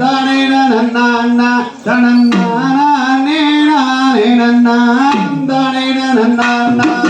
தானே நன்னா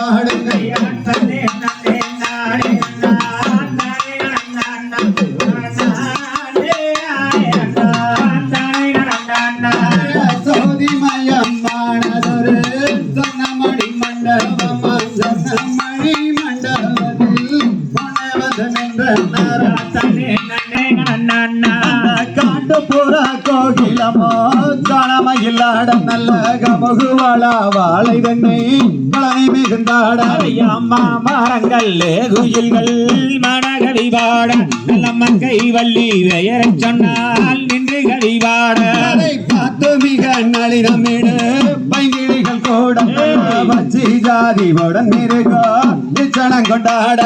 பாடுங்கள் காட்டுப்புற கோகிலமோ காணமையில்லாட நல்ல கமுகுவள வாழை வெண்ணை பழனி மிகுந்தாட அம்மா மரங்கள் குயில்கள் மனகவி பாட நல்ல மக்கை வள்ளி சொன்னால் நின்று கவிபாட காத்து மிக நளினமிடு பைங்கிழிகள் கூட வச்சி ஜாதி உடன் இருக்கோ இச்சனம் கொண்டாட.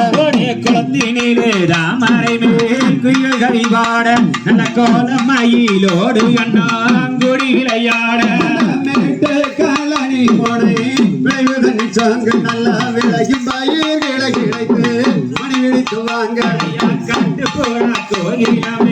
குளத்தினிலே ராமரை மேல் குயில் கவிபாட நல்ல கோலம் மயிலோடு அண்ணாங்குடி விளையாட மேட்டு காலனி போனை விளைவுதனி சாங்கு நல்லா விளையும் பயிர்களை கிடைத்து மணி விழித்து வாங்க கண்டு போன கோயிலமே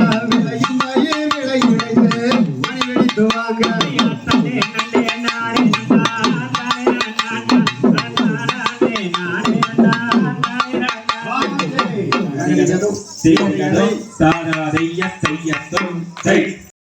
நன்னா வாங்க தாராதைய செய்யத்தும் செய்